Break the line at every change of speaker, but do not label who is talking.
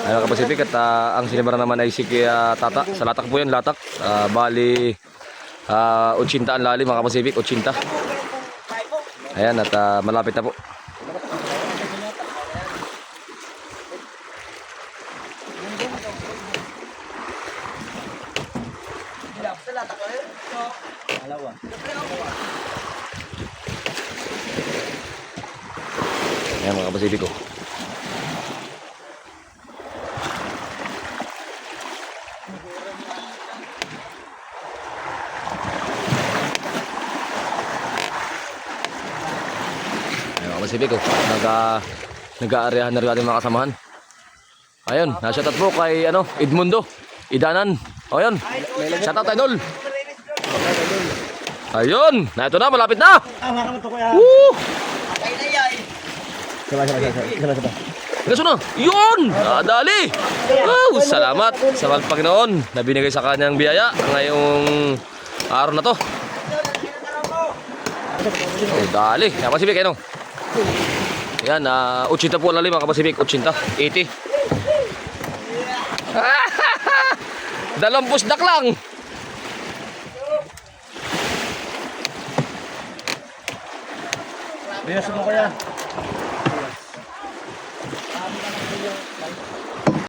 Mga kapasipik at ah, ang sinibara naman ay si Kuya Tata. Sa latak po yan, latak. Ah, bali, ah, 80 ang lalim mga kapasipik, 80. Ayan at ah, malapit na po. Ayan ko. Ayun, mga Pacific, oh. Naga, nag-aarehan na rin ating mga kasamahan. Ayun, na-shoutout po kay ano, Edmundo, Idanan. O yun, shoutout idol. Ayun, na ito na, malapit na. Woo!
Sabay, sabay, sabay. Sabay, sabay.
Kaso na, yun! Nadali! Oh, salamat sa Panginoon na binigay sa kanyang biyaya ngayong araw na to. Oh, dali. Yan, Pacific, ano? Yan, uh, 80 po lalim mga Pacific. 80, 80. Dalawang pusdak lang.
Binas mo kuya.